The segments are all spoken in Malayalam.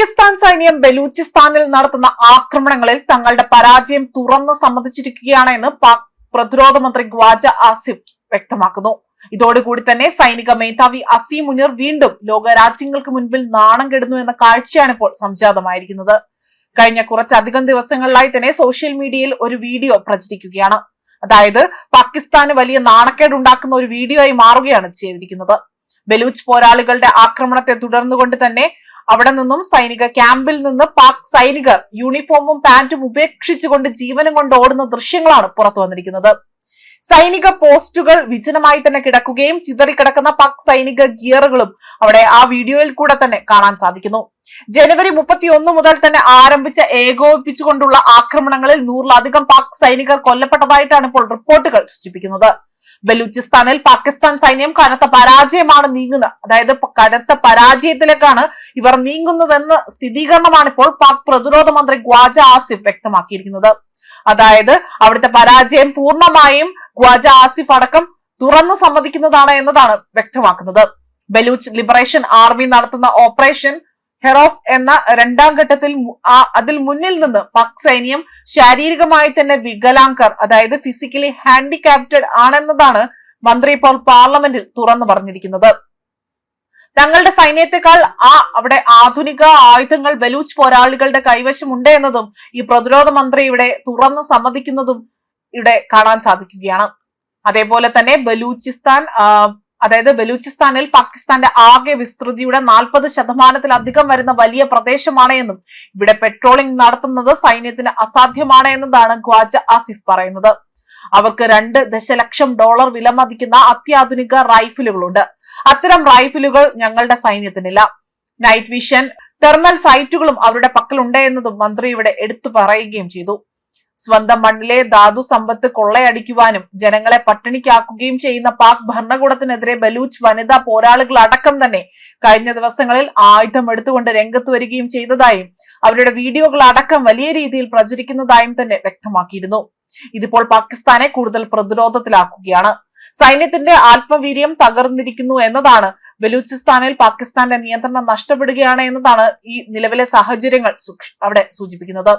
പാകിസ്ഥാൻ സൈന്യം ബലൂചിസ്ഥാനിൽ നടത്തുന്ന ആക്രമണങ്ങളിൽ തങ്ങളുടെ പരാജയം തുറന്ന് സമ്മതിച്ചിരിക്കുകയാണ് എന്ന് പാക് പ്രതിരോധ മന്ത്രി ഖ്വാജ ആസിഫ് വ്യക്തമാക്കുന്നു. ഇതോടുകൂടി തന്നെ സൈനിക മേധാവി അസീം മുനീർ വീണ്ടും ലോക രാജ്യങ്ങൾക്ക് മുൻപിൽ നാണം കെടുന്നു എന്ന കാഴ്ചയാണ് ഇപ്പോൾ സംജാതമായിരിക്കുന്നത്. കഴിഞ്ഞ കുറച്ചധികം ദിവസങ്ങളിലായി തന്നെ സോഷ്യൽ മീഡിയയിൽ ഒരു വീഡിയോ പ്രചരിക്കുകയാണ്. അതായത് പാകിസ്ഥാന് വലിയ നാണക്കേട് ഉണ്ടാക്കുന്ന ഒരു വീഡിയോ ആയി മാറുകയാണ് ചെയ്തിരിക്കുന്നത്. ബലൂച്ച് പോരാളികളുടെ ആക്രമണത്തെ തുടർന്നുകൊണ്ട് തന്നെ അവിടെ നിന്നും സൈനിക ക്യാമ്പിൽ നിന്ന് പാക് സൈനികർ യൂണിഫോമും പാന്റും ഉപേക്ഷിച്ചുകൊണ്ട് ജീവനും കൊണ്ട് ഓടുന്ന ദൃശ്യങ്ങളാണ് പുറത്തു വന്നിരിക്കുന്നത്. സൈനിക പോസ്റ്റുകൾ വിജനമായി തന്നെ കിടക്കുകയും ചിതറിക്കിടക്കുന്ന പാക് സൈനിക ഗിയറുകളും അവിടെ ആ വീഡിയോയിൽ കൂടെ തന്നെ കാണാൻ സാധിക്കുന്നു. ജനുവരി മുപ്പത്തി ഒന്ന് മുതൽ തന്നെ ആരംഭിച്ച ഏകോപിപ്പിച്ചുകൊണ്ടുള്ള ആക്രമണങ്ങളിൽ നൂറിലധികം പാക് സൈനികർ കൊല്ലപ്പെട്ടതായിട്ടാണ് ഇപ്പോൾ റിപ്പോർട്ടുകൾ സൂചിപ്പിക്കുന്നത്. ബലൂചിസ്ഥാനിൽ പാകിസ്ഥാൻ സൈന്യം കനത്ത പരാജയമാണ് നീങ്ങുന്നത്. അതായത് കനത്ത പരാജയത്തിലേക്കാണ് ഇവർ നീങ്ങുന്നതെന്ന് സ്ഥിരീകരണമാണ് ഇപ്പോൾ പാക് പ്രതിരോധ മന്ത്രി ഗ്വാജ ആസിഫ് വ്യക്തമാക്കിയിരിക്കുന്നത്. അതായത് അവിടുത്തെ പരാജയം പൂർണമായും ഗ്വാജ ആസിഫ് അടക്കം തുറന്നു സമ്മതിക്കുന്നതാണ് എന്നതാണ് വ്യക്തമാക്കുന്നത്. ബലൂച്ച് ലിബറേഷൻ ആർമി നടത്തുന്ന ഓപ്പറേഷൻ ഹെറോഫ് എന്ന രണ്ടാം ഘട്ടത്തിൽ അതിൽ മുന്നിൽ നിന്ന് പാക് സൈന്യം ശാരീരികമായി തന്നെ വികലാംഗർ അതായത് ഫിസിക്കലി ഹാൻഡിക്യാപ്റ്റഡ് ആണെന്നതാണ് മന്ത്രി ഇപ്പോൾ പാർലമെന്റിൽ തുറന്നു പറഞ്ഞിരിക്കുന്നത്. തങ്ങളുടെ സൈന്യത്തെക്കാൾ ആ അവിടെ ആധുനിക ആയുധങ്ങൾ ബലൂച്ച് പോരാളികളുടെ കൈവശമുണ്ട് എന്നതും ഈ പ്രതിരോധ മന്ത്രി ഇവിടെ തുറന്നു സമ്മതിക്കുന്നതും ഇവിടെ കാണാൻ സാധിക്കുകയാണ്. അതേപോലെ തന്നെ ബലൂചിസ്ഥാൻ അതായത് ബലൂചിസ്ഥാനിൽ പാകിസ്ഥാന്റെ ആകെ വിസ്തൃതിയുടെ നാൽപ്പത് ശതമാനത്തിലധികം വരുന്ന വലിയ പ്രദേശമാണ് എന്നും ഇവിടെ പെട്രോളിംഗ് നടത്തുന്നത് സൈന്യത്തിന് അസാധ്യമാണ് എന്നതാണ് ഖ്വാജ ആസിഫ് പറയുന്നത്. അവർക്ക് രണ്ട് ദശലക്ഷം ഡോളർ വിലമതിക്കുന്ന അത്യാധുനിക റൈഫിലുകളുണ്ട്. അത്തരം റൈഫിലുകൾ ഞങ്ങളുടെ സൈന്യത്തിനില്ല. നൈറ്റ് വിഷൻ തെർമൽ സൈറ്റുകളും അവരുടെ പക്കലുണ്ട് എന്നതും മന്ത്രി ഇവിടെ എടുത്തു പറയുകയും ചെയ്തു. സ്വന്തം മണ്ണിലെ ധാതു സമ്പത്ത് കൊള്ളയടിക്കുവാനും ജനങ്ങളെ പട്ടിണിക്കാക്കുകയും ചെയ്യുന്ന പാക് ഭരണകൂടത്തിനെതിരെ ബലൂച്ച് വനിതാ പോരാളികൾ അടക്കം തന്നെ കഴിഞ്ഞ ദിവസങ്ങളിൽ ആയുധം എടുത്തുകൊണ്ട് രംഗത്ത് വരികയും ചെയ്തതായും അവരുടെ വീഡിയോകൾ അടക്കം വലിയ രീതിയിൽ പ്രചരിക്കുന്നതായും തന്നെ വ്യക്തമാക്കിയിരുന്നു. ഇതിപ്പോൾ പാകിസ്ഥാനെ കൂടുതൽ പ്രതിരോധത്തിലാക്കുകയാണ്. സൈന്യത്തിന്റെ ആത്മവീര്യം തകർന്നിരിക്കുന്നു എന്നതാണ്. ബലൂചിസ്ഥാനിൽ പാകിസ്ഥാന്റെ നിയന്ത്രണം നഷ്ടപ്പെടുകയാണ് എന്നതാണ് ഈ നിലവിലെ സാഹചര്യങ്ങൾ അവിടെ സൂചിപ്പിക്കുന്നത്.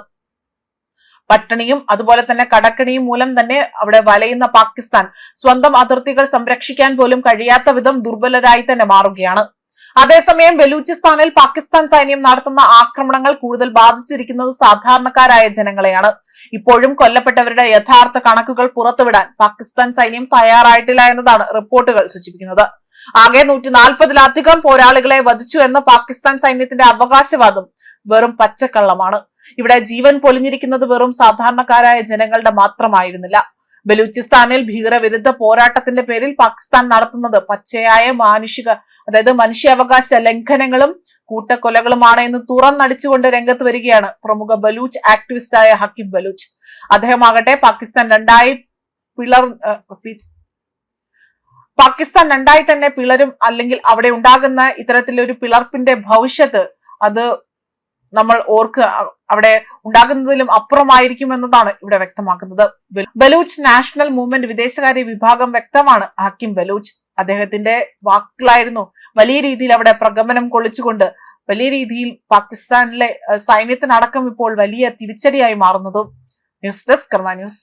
പട്ടിണിയും അതുപോലെ തന്നെ കടക്കണിയും മൂലം തന്നെ അവിടെ വലയുന്ന പാകിസ്ഥാൻ സ്വന്തം അതിർത്തികൾ സംരക്ഷിക്കാൻ പോലും കഴിയാത്ത വിധം ദുർബലരായി തന്നെ മാറുകയാണ്. അതേസമയം ബലൂചിസ്ഥാനിൽ പാകിസ്ഥാൻ സൈന്യം നടത്തുന്ന ആക്രമണങ്ങൾ കൂടുതൽ ബാധിച്ചിരിക്കുന്നത് സാധാരണക്കാരായ ജനങ്ങളെയാണ്. ഇപ്പോഴും കൊല്ലപ്പെട്ടവരുടെ യഥാർത്ഥ കണക്കുകൾ പുറത്തുവിടാൻ പാകിസ്ഥാൻ സൈന്യം തയ്യാറായിട്ടില്ല എന്നതാണ് റിപ്പോർട്ടുകൾ സൂചിപ്പിക്കുന്നത്. ആകെ നൂറ്റി നാൽപ്പതിലധികം പോരാളികളെ വധിച്ചു എന്ന പാകിസ്ഥാൻ സൈന്യത്തിന്റെ അവകാശവാദം വെറും പച്ചക്കള്ളമാണ്. ഇവിടെ ജീവൻ പൊലിഞ്ഞിരിക്കുന്നത് വെറും സാധാരണക്കാരായ ജനങ്ങളുടെ മാത്രമായിരുന്നില്ല. ബലൂചിസ്ഥാനിൽ ഭീകരവിരുദ്ധ പോരാട്ടത്തിന്റെ പേരിൽ പാകിസ്ഥാൻ നടത്തുന്നത് പച്ചയായ മാനുഷിക അതായത് മനുഷ്യാവകാശ ലംഘനങ്ങളും കൂട്ടക്കൊലകളുമാണ് എന്ന് തുറന്നടിച്ചുകൊണ്ട് രംഗത്ത് വരികയാണ് പ്രമുഖ ബലൂച്ച് ആക്ടിവിസ്റ്റായ ഹക്കിബ് ബലൂച്ച്. അദ്ദേഹമാകട്ടെ പാകിസ്ഥാൻ രണ്ടായി പിളർ പാകിസ്ഥാൻ രണ്ടായി തന്നെ പിളരും അല്ലെങ്കിൽ അവിടെ ഉണ്ടാകുന്ന ഇത്തരത്തിലൊരു പിളർപ്പിന്റെ ഭവിഷ്യത്ത് അത് നമ്മൾ ഓർക്ക് അവിടെ ഉണ്ടാകുന്നതിലും അപ്പുറമായിരിക്കും എന്നതാണ് ഇവിടെ വ്യക്തമാക്കുന്നത്. ബലൂച്ച് നാഷണൽ മൂവ്മെന്റ് വിദേശകാര്യ വിഭാഗം വ്യക്തമാണ്. ഹക്കിം ബലൂച്ച് അദ്ദേഹത്തിന്റെ വാക്കുകളായിരുന്നു വലിയ രീതിയിൽ അവിടെ പ്രകമ്പനം കൊള്ളിച്ചുകൊണ്ട് വലിയ രീതിയിൽ പാകിസ്ഥാനിലെ സൈന്യത്തിനടക്കം ഇപ്പോൾ വലിയ തിരിച്ചടിയായി മാറുന്നതും. News desk Karma news.